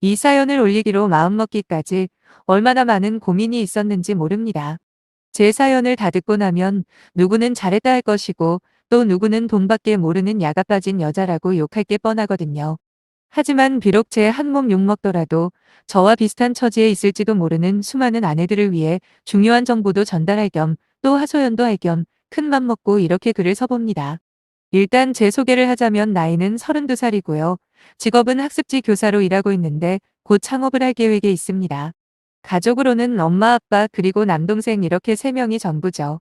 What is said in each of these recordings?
이 사연을 올리기로 마음먹기까지 얼마나 많은 고민이 있었는지 모릅니다. 제 사연을 다 듣고 나면 누구는 잘했다 할 것이고 또 누구는 돈밖에 모르는 야가 빠진 여자라고 욕할 게 뻔하거든요. 하지만 비록 제 한 몸 욕먹더라도 저와 비슷한 처지에 있을지도 모르는 수많은 아내들을 위해 중요한 정보도 전달할 겸 또 하소연도 할 겸 큰 맘 먹고 이렇게 글을 써봅니다. 일단 제 소개를 하자면 나이는 32살이고요. 직업은 학습지 교사로 일하고 있는데 곧 창업을 할 계획에 있습니다. 가족으로는 엄마, 아빠, 그리고 남동생 이렇게 3명이 전부죠.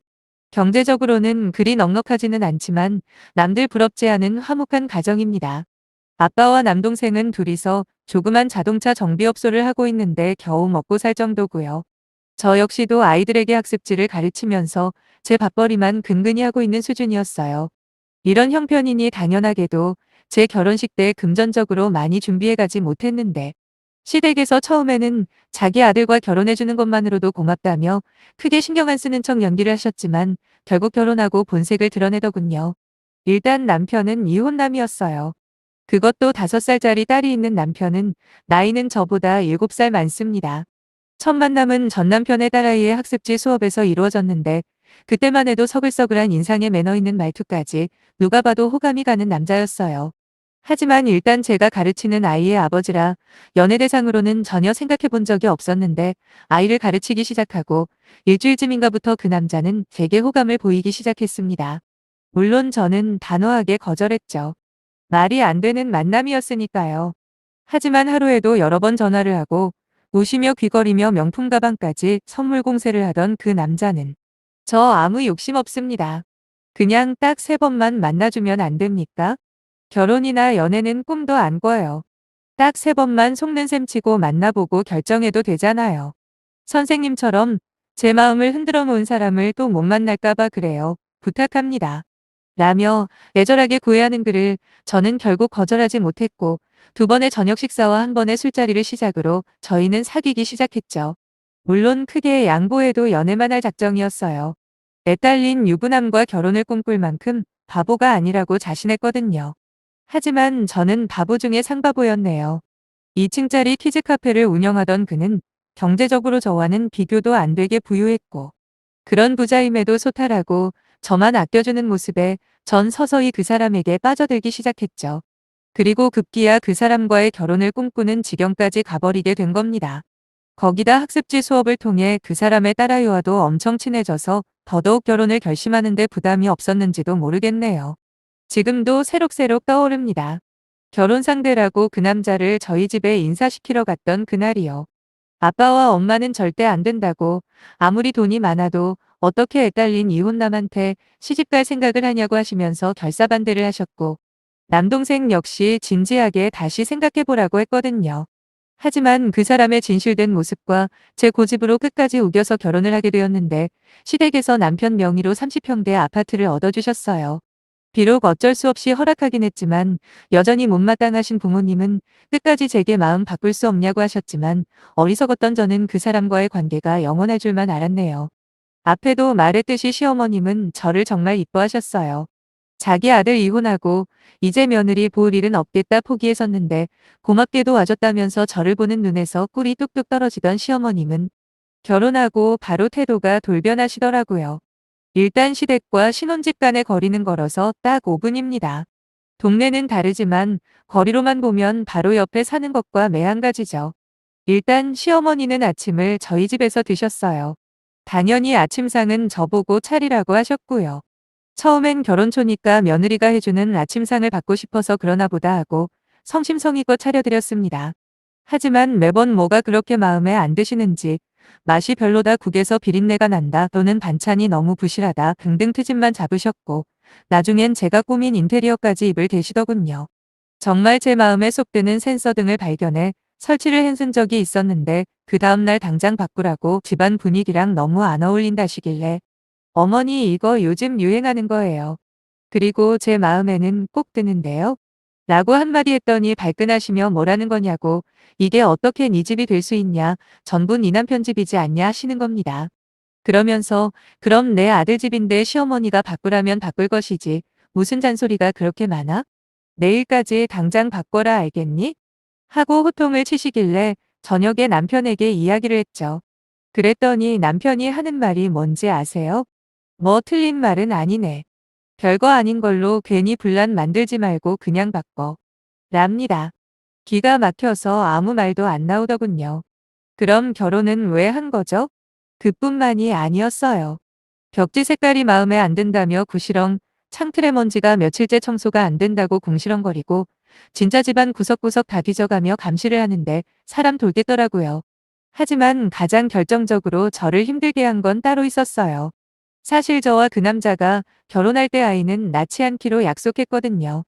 경제적으로는 그리 넉넉하지는 않지만 남들 부럽지 않은 화목한 가정입니다. 아빠와 남동생은 둘이서 조그만 자동차 정비업소를 하고 있는데 겨우 먹고 살 정도고요. 저 역시도 아이들에게 학습지를 가르치면서 제 밥벌이만 근근히 하고 있는 수준이었어요. 이런 형편이니 당연하게도 제 결혼식 때 금전적으로 많이 준비해가지 못했는데 시댁에서 처음에는 자기 아들과 결혼해주는 것만으로도 고맙다며 크게 신경 안 쓰는 척 연기를 하셨지만 결국 결혼하고 본색을 드러내더군요. 일단 남편은 이혼남이었어요. 그것도 5살짜리 딸이 있는 남편은 나이는 저보다 7살 많습니다. 첫 만남은 전 남편의 딸아이의 학습지 수업에서 이루어졌는데 그때만 해도 서글서글한 인상에 매너 있는 말투까지 누가 봐도 호감이 가는 남자였어요. 하지만 일단 제가 가르치는 아이의 아버지라 연애 대상으로는 전혀 생각해 본 적이 없었는데 아이를 가르치기 시작하고 일주일쯤인가부터 그 남자는 제게 호감을 보이기 시작했습니다. 물론 저는 단호하게 거절했죠. 말이 안 되는 만남이었으니까요. 하지만 하루에도 여러 번 전화를 하고 우시며 귀걸이며 명품 가방까지 선물 공세를 하던 그 남자는 저 아무 욕심 없습니다. 그냥 딱 세 번만 만나주면 안 됩니까? 결혼이나 연애는 꿈도 안 꿔요. 딱 세 번만 속는 셈 치고 만나보고 결정해도 되잖아요. 선생님처럼 제 마음을 흔들어 놓은 사람을 또 못 만날까봐 그래요. 부탁합니다. 라며 애절하게 구애하는 글을 저는 결국 거절하지 못했고 두 번의 저녁 식사와 한 번의 술자리를 시작으로 저희는 사귀기 시작했죠. 물론 크게 양보해도 연애만 할 작정이었어요. 애 딸린 유부남과 결혼을 꿈꿀 만큼 바보가 아니라고 자신했거든요. 하지만 저는 바보 중에 상바보였네요. 2층짜리 키즈 카페를 운영하던 그는 경제적으로 저와는 비교도 안 되게 부유했고 그런 부자임에도 소탈하고 저만 아껴주는 모습에 전 서서히 그 사람에게 빠져들기 시작했죠. 그리고 급기야 그 사람과의 결혼을 꿈꾸는 지경까지 가버리게 된 겁니다. 거기다 학습지 수업을 통해 그 사람의 딸아이와도 엄청 친해져서 더더욱 결혼을 결심하는데 부담이 없었는지도 모르겠네요. 지금도 새록새록 떠오릅니다. 결혼 상대라고 그 남자를 저희 집에 인사시키러 갔던 그날이요. 아빠와 엄마는 절대 안 된다고 아무리 돈이 많아도 어떻게 애딸린 이혼남한테 시집갈 생각을 하냐고 하시면서 결사반대를 하셨고 남동생 역시 진지하게 다시 생각해보라고 했거든요. 하지만 그 사람의 진실된 모습과 제 고집으로 끝까지 우겨서 결혼을 하게 되었는데 시댁에서 남편 명의로 30평대 아파트를 얻어주셨어요. 비록 어쩔 수 없이 허락하긴 했지만 여전히 못마땅하신 부모님은 끝까지 제게 마음 바꿀 수 없냐고 하셨지만 어리석었던 저는 그 사람과의 관계가 영원할 줄만 알았네요. 앞에도 말했듯이 시어머님은 저를 정말 이뻐하셨어요. 자기 아들 이혼하고 이제 며느리 볼 일은 없겠다 포기했었는데 고맙게도 와줬다면서 저를 보는 눈에서 꿀이 뚝뚝 떨어지던 시어머님은 결혼하고 바로 태도가 돌변하시더라고요. 일단 시댁과 신혼집 간의 거리는 걸어서 딱 5분입니다. 동네는 다르지만 거리로만 보면 바로 옆에 사는 것과 매한가지죠. 일단 시어머니는 아침을 저희 집에서 드셨어요. 당연히 아침상은 저보고 차리라고 하셨고요. 처음엔 결혼초니까 며느리가 해주는 아침상을 받고 싶어서 그러나 보다 하고 성심성의껏 차려드렸습니다. 하지만 매번 뭐가 그렇게 마음에 안 드시는지 맛이 별로다 국에서 비린내가 난다 또는 반찬이 너무 부실하다 등등 트집만 잡으셨고 나중엔 제가 꾸민 인테리어까지 입을 대시더군요. 정말 제 마음에 쏙 드는 센서 등을 발견해 설치를 해쓴 적이 있었는데 그 다음날 당장 바꾸라고 집안 분위기랑 너무 안 어울린다시길래 어머니 이거 요즘 유행하는 거예요. 그리고 제 마음에는 꼭 드는데요. 라고 한마디 했더니 발끈하시며 뭐라는 거냐고 이게 어떻게 네 집이 될 수 있냐 전부 네 남편 집이지 않냐 하시는 겁니다. 그러면서 그럼 내 아들 집인데 시어머니가 바꾸라면 바꿀 것이지 무슨 잔소리가 그렇게 많아? 내일까지 당장 바꿔라 알겠니? 하고 호통을 치시길래 저녁에 남편에게 이야기를 했죠. 그랬더니 남편이 하는 말이 뭔지 아세요? 뭐 틀린 말은 아니네. 별거 아닌 걸로 괜히 분란 만들지 말고 그냥 바꿔. 랍니다. 기가 막혀서 아무 말도 안 나오더군요. 그럼 결혼은 왜 한 거죠? 그뿐만이 아니었어요. 벽지 색깔이 마음에 안 든다며 구시렁, 창틀에 먼지가 며칠째 청소가 안 된다고 궁시렁거리고 진짜 집안 구석구석 다 뒤져가며 감시를 하는데 사람 돌겠더라고요. 하지만 가장 결정적으로 저를 힘들게 한 건 따로 있었어요. 사실 저와 그 남자가 결혼할 때 아이는 낳지 않기로 약속했거든요.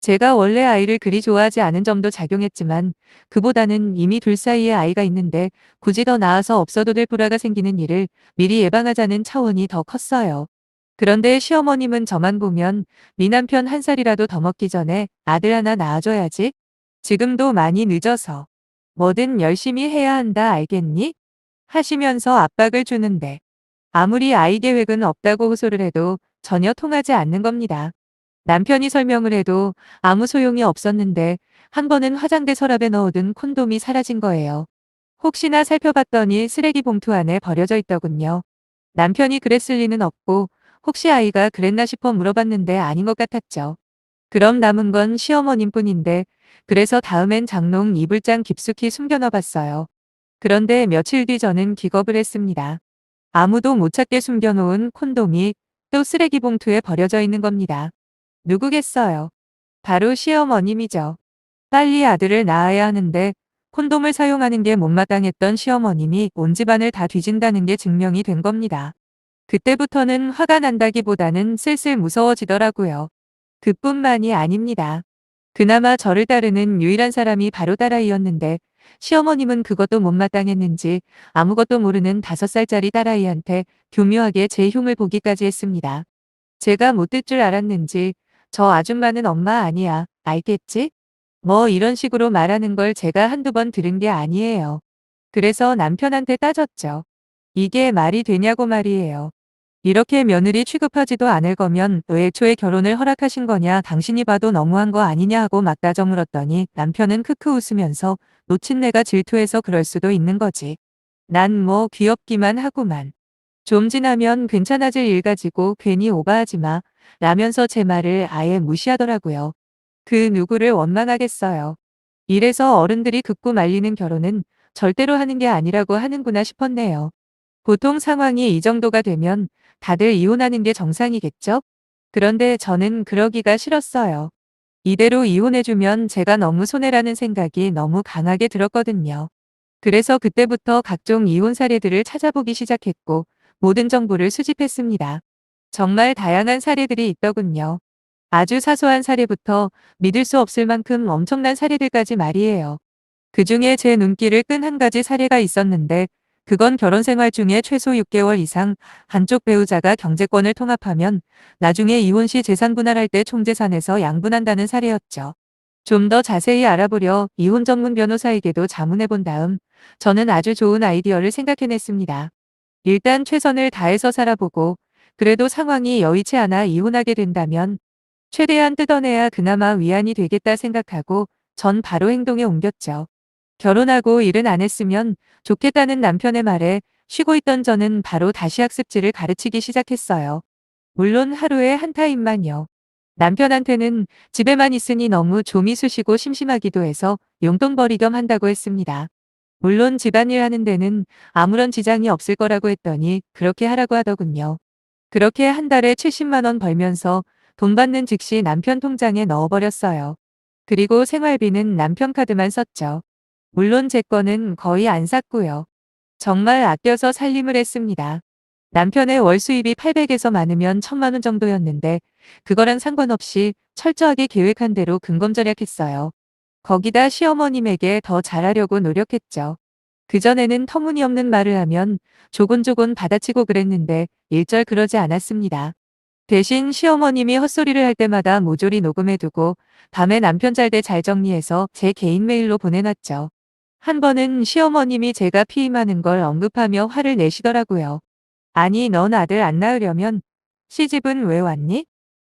제가 원래 아이를 그리 좋아하지 않은 점도 작용했지만 그보다는 이미 둘 사이에 아이가 있는데 굳이 더 낳아서 없어도 될 불화가 생기는 일을 미리 예방하자는 차원이 더 컸어요. 그런데 시어머님은 저만 보면 네 남편 한 살이라도 더 먹기 전에 아들 하나 낳아줘야지. 지금도 많이 늦어서. 뭐든 열심히 해야 한다 알겠니? 하시면서 압박을 주는데 아무리 아이 계획은 없다고 호소를 해도 전혀 통하지 않는 겁니다. 남편이 설명을 해도 아무 소용이 없었는데 한 번은 화장대 서랍에 넣어둔 콘돔이 사라진 거예요. 혹시나 살펴봤더니 쓰레기 봉투 안에 버려져 있더군요. 남편이 그랬을 리는 없고 혹시 아이가 그랬나 싶어 물어봤는데 아닌 것 같았죠. 그럼 남은 건 시어머님 뿐인데 그래서 다음엔 장롱 이불장 깊숙이 숨겨넣어 봤어요. 그런데 며칠 뒤 저는 기겁을 했습니다. 아무도 못 찾게 숨겨놓은 콘돔이 또 쓰레기 봉투에 버려져 있는 겁니다. 누구겠어요? 바로 시어머님이죠. 빨리 아들을 낳아야 하는데 콘돔을 사용하는 게 못마땅했던 시어머님이 온 집안을 다 뒤진다는 게 증명이 된 겁니다. 그때부터는 화가 난다기보다는 슬슬 무서워지더라고요. 그뿐만이 아닙니다. 그나마 저를 따르는 유일한 사람이 바로 딸아이였는데 시어머님은 그것도 못마땅했는지 아무것도 모르는 다섯 살짜리 딸아이한테 교묘하게 제 흉을 보기까지 했습니다. 제가 못들줄 알았는지 저 아줌마는 엄마 아니야. 알겠지? 뭐 이런 식으로 말하는 걸 제가 한두 번 들은 게 아니에요. 그래서 남편한테 따졌죠. 이게 말이 되냐고 말이에요. 이렇게 며느리 취급하지도 않을 거면 왜 애초에 결혼을 허락하신 거냐 당신이 봐도 너무한 거 아니냐 하고 막 따져 물었더니 남편은 크크 웃으면서 놓친 내가 질투해서 그럴 수도 있는 거지. 난 뭐 귀엽기만 하구만. 좀 지나면 괜찮아질 일 가지고 괜히 오바하지 마. 라면서 제 말을 아예 무시하더라고요. 그 누구를 원망하겠어요. 이래서 어른들이 극구 말리는 결혼은 절대로 하는 게 아니라고 하는구나 싶었네요. 보통 상황이 이 정도가 되면 다들 이혼하는 게 정상이겠죠? 그런데 저는 그러기가 싫었어요. 이대로 이혼해주면 제가 너무 손해라는 생각이 너무 강하게 들었거든요. 그래서 그때부터 각종 이혼 사례들을 찾아보기 시작했고 모든 정보를 수집했습니다. 정말 다양한 사례들이 있더군요. 아주 사소한 사례부터 믿을 수 없을 만큼 엄청난 사례들까지 말이에요. 그 중에 제 눈길을 끈 한 가지 사례가 있었는데 그건 결혼 생활 중에 최소 6개월 이상 한쪽 배우자가 경제권을 통합하면 나중에 이혼 시 재산 분할할 때 총재산에서 양분한다는 사례였죠. 좀 더 자세히 알아보려 이혼 전문 변호사에게도 자문해 본 다음 저는 아주 좋은 아이디어를 생각해냈습니다. 일단 최선을 다해서 살아보고 그래도 상황이 여의치 않아 이혼하게 된다면 최대한 뜯어내야 그나마 위안이 되겠다 생각하고 전 바로 행동에 옮겼죠. 결혼하고 일은 안 했으면 좋겠다는 남편의 말에 쉬고 있던 저는 바로 다시 학습지를 가르치기 시작했어요. 물론 하루에 한 타임만요. 남편한테는 집에만 있으니 너무 쑤시고 심심하기도 해서 용돈벌이 겸 한다고 했습니다. 물론 집안일 하는 데는 아무런 지장이 없을 거라고 했더니 그렇게 하라고 하더군요. 그렇게 한 달에 70만 원 벌면서 돈 받는 즉시 남편 통장에 넣어버렸어요. 그리고 생활비는 남편 카드만 썼죠. 물론 제 거는 거의 안 샀고요. 정말 아껴서 살림을 했습니다. 남편의 월 수입이 800에서 많으면 1000만 원 정도였는데 그거랑 상관없이 철저하게 계획한 대로 근검 절약했어요. 거기다 시어머님에게 더 잘하려고 노력했죠. 그전에는 터무니없는 말을 하면 조곤조곤 받아치고 그랬는데 일절 그러지 않았습니다. 대신 시어머님이 헛소리를 할 때마다 모조리 녹음해두고 밤에 남편 잘 때 잘 정리해서 제 개인 메일로 보내놨죠. 한 번은 시어머님이 제가 피임하는 걸 언급하며 화를 내시더라고요. 아니 넌 아들 안 낳으려면 시집은 왜 왔니?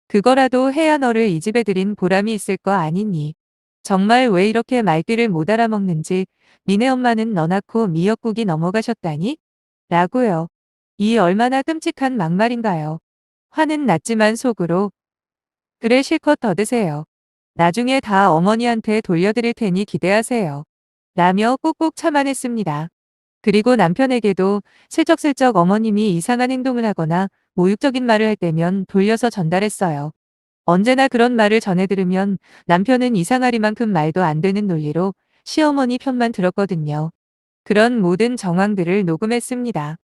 그거라도 해야 너를 이 집에 들인 보람이 있을 거 아니니. 정말 왜 이렇게 말귀를 못 알아먹는지 니네 엄마는 너 낳고 미역국이 넘어가셨다니? 라고요. 이 얼마나 끔찍한 막말인가요. 화는 났지만 속으로 그래 실컷 더 드세요. 나중에 다 어머니한테 돌려드릴 테니 기대하세요. 라며 꾹꾹 참아냈습니다. 그리고 남편에게도 슬쩍슬쩍 어머님이 이상한 행동을 하거나 모욕적인 말을 할 때면 돌려서 전달했어요. 언제나 그런 말을 전해 들으면 남편은 이상하리만큼 말도 안 되는 논리로 시어머니 편만 들었거든요. 그런 모든 정황들을 녹음했습니다.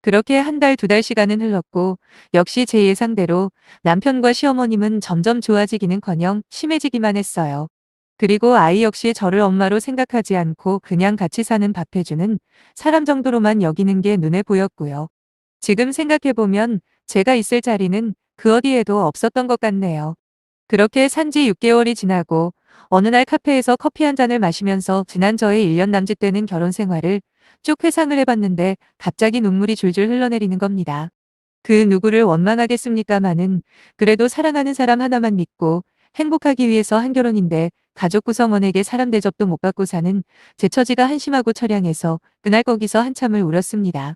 그렇게 한 달 두 달 시간은 흘렀고 역시 제 예상대로 남편과 시어머님은 점점 좋아지기는커녕 심해지기만 했어요. 그리고 아이 역시 저를 엄마로 생각하지 않고 그냥 같이 사는 밥 해주는 사람 정도로만 여기는 게 눈에 보였고요. 지금 생각해보면 제가 있을 자리는 그 어디에도 없었던 것 같네요. 그렇게 산 지 6개월이 지나고 어느 날 카페에서 커피 한 잔을 마시면서 지난 저의 1년 남짓 되는 결혼 생활을 쭉 회상을 해봤는데 갑자기 눈물이 줄줄 흘러내리는 겁니다. 그 누구를 원망하겠습니까마는 그래도 사랑하는 사람 하나만 믿고 행복하기 위해서 한 결혼인데 가족 구성원에게 사람 대접도 못 받고 사는 제 처지가 한심하고 처량해서 그날 거기서 한참을 울었습니다.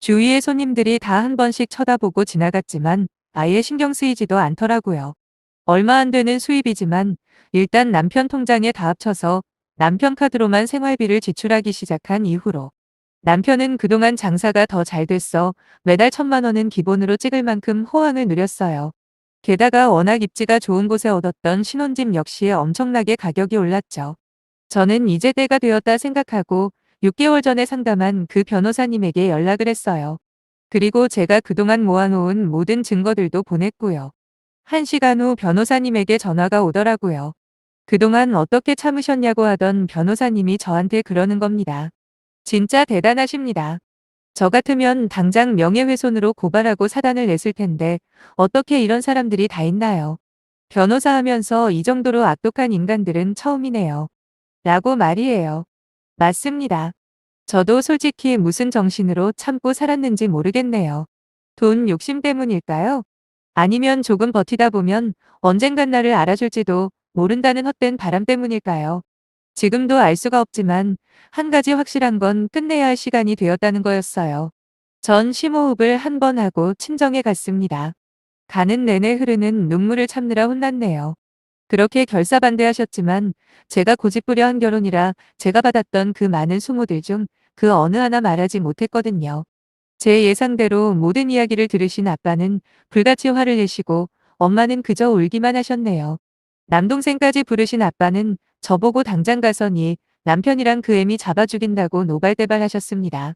주위의 손님들이 다 한 번씩 쳐다보고 지나갔지만 아예 신경 쓰이지도 않더라고요. 얼마 안 되는 수입이지만 일단 남편 통장에 다 합쳐서 남편 카드로만 생활비를 지출하기 시작한 이후로 남편은 그동안 장사가 더 잘 됐어 매달 천만 원은 기본으로 찍을 만큼 호황을 누렸어요. 게다가 워낙 입지가 좋은 곳에 얻었던 신혼집 역시 엄청나게 가격이 올랐죠. 저는 이제 때가 되었다 생각하고 6개월 전에 상담한 그 변호사님에게 연락을 했어요. 그리고 제가 그동안 모아놓은 모든 증거들도 보냈고요. 한 시간 후 변호사님에게 전화가 오더라고요. 그동안 어떻게 참으셨냐고 하던 변호사님이 저한테 그러는 겁니다. 진짜 대단하십니다. 저 같으면 당장 명예훼손으로 고발하고 사단을 냈을 텐데 어떻게 이런 사람들이 다 있나요? 변호사 하면서 이 정도로 악독한 인간들은 처음이네요. 라고 말이에요. 맞습니다. 저도 솔직히 무슨 정신으로 참고 살았는지 모르겠네요. 돈 욕심 때문일까요? 아니면 조금 버티다 보면 언젠간 나를 알아줄지도 모른다는 헛된 바람 때문일까요? 지금도 알 수가 없지만 한 가지 확실한 건 끝내야 할 시간이 되었다는 거였어요. 전 심호흡을 한 번 하고 친정에 갔습니다. 가는 내내 흐르는 눈물을 참느라 혼났네요. 그렇게 결사반대하셨지만 제가 고집부려 한 결혼이라 제가 받았던 그 많은 수모들 중 그 어느 하나 말하지 못했거든요. 제 예상대로 모든 이야기를 들으신 아빠는 불같이 화를 내시고 엄마는 그저 울기만 하셨네요. 남동생까지 부르신 아빠는 저보고 당장 가서니 남편이랑 그 애미 잡아 죽인다고 노발대발하셨습니다.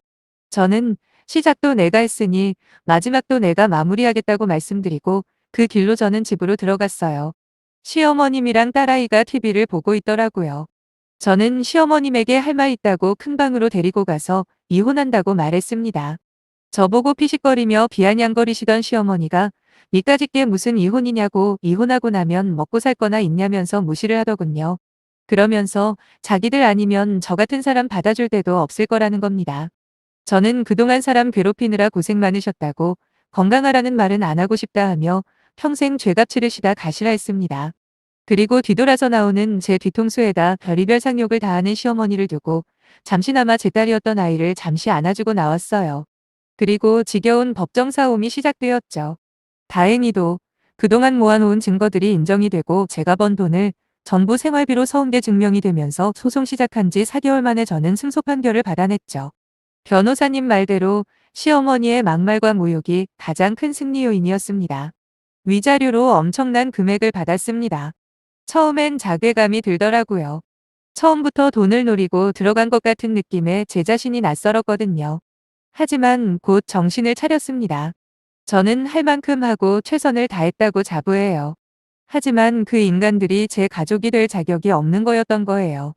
저는 시작도 내가 했으니 마지막도 내가 마무리하겠다고 말씀드리고 그 길로 저는 집으로 들어갔어요. 시어머님이랑 딸아이가 TV를 보고 있더라고요. 저는 시어머님에게 할 말 있다고 큰 방으로 데리고 가서 이혼한다고 말했습니다. 저보고 피식거리며 비아냥거리시던 시어머니가 니까짓 게 무슨 이혼이냐고 이혼하고 나면 먹고 살 거나 있냐면서 무시를 하더군요. 그러면서 자기들 아니면 저 같은 사람 받아줄 데도 없을 거라는 겁니다. 저는 그동안 사람 괴롭히느라 고생 많으셨다고 건강하라는 말은 안 하고 싶다 하며 평생 죄값 치르시다 가시라 했습니다. 그리고 뒤돌아서 나오는 제 뒤통수에다 별이별 상욕을 다하는 시어머니를 두고 잠시나마 제 딸이었던 아이를 잠시 안아주고 나왔어요. 그리고 지겨운 법정 싸움이 시작되었죠. 다행히도 그동안 모아놓은 증거들이 인정이 되고 제가 번 돈을 전부 생활비로 서운게 증명이 되면서 소송 시작한 지 4개월 만에 저는 승소 판결을 받아냈죠. 변호사님 말대로 시어머니의 막말과 모욕이 가장 큰 승리 요인이었습니다. 위자료로 엄청난 금액을 받았습니다. 처음엔 자괴감이 들더라고요. 처음부터 돈을 노리고 들어간 것 같은 느낌에 제 자신이 낯설었거든요. 하지만 곧 정신을 차렸습니다. 저는 할 만큼 하고 최선을 다했다고 자부해요. 하지만 그 인간들이 제 가족이 될 자격이 없는 거였던 거예요.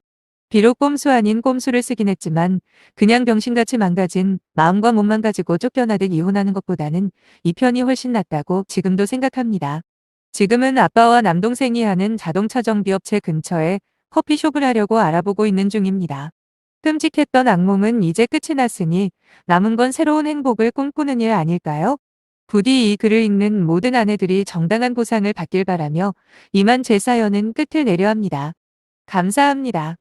비록 꼼수 아닌 꼼수를 쓰긴 했지만 그냥 병신같이 망가진 마음과 몸만 가지고 쫓겨나듯 이혼하는 것보다는 이 편이 훨씬 낫다고 지금도 생각합니다. 지금은 아빠와 남동생이 하는 자동차 정비업체 근처에 커피숍을 하려고 알아보고 있는 중입니다. 끔찍했던 악몽은 이제 끝이 났으니 남은 건 새로운 행복을 꿈꾸는 일 아닐까요? 부디 이 글을 읽는 모든 아내들이 정당한 보상을 받길 바라며 이만 제 사연은 끝을 내려 합니다. 감사합니다.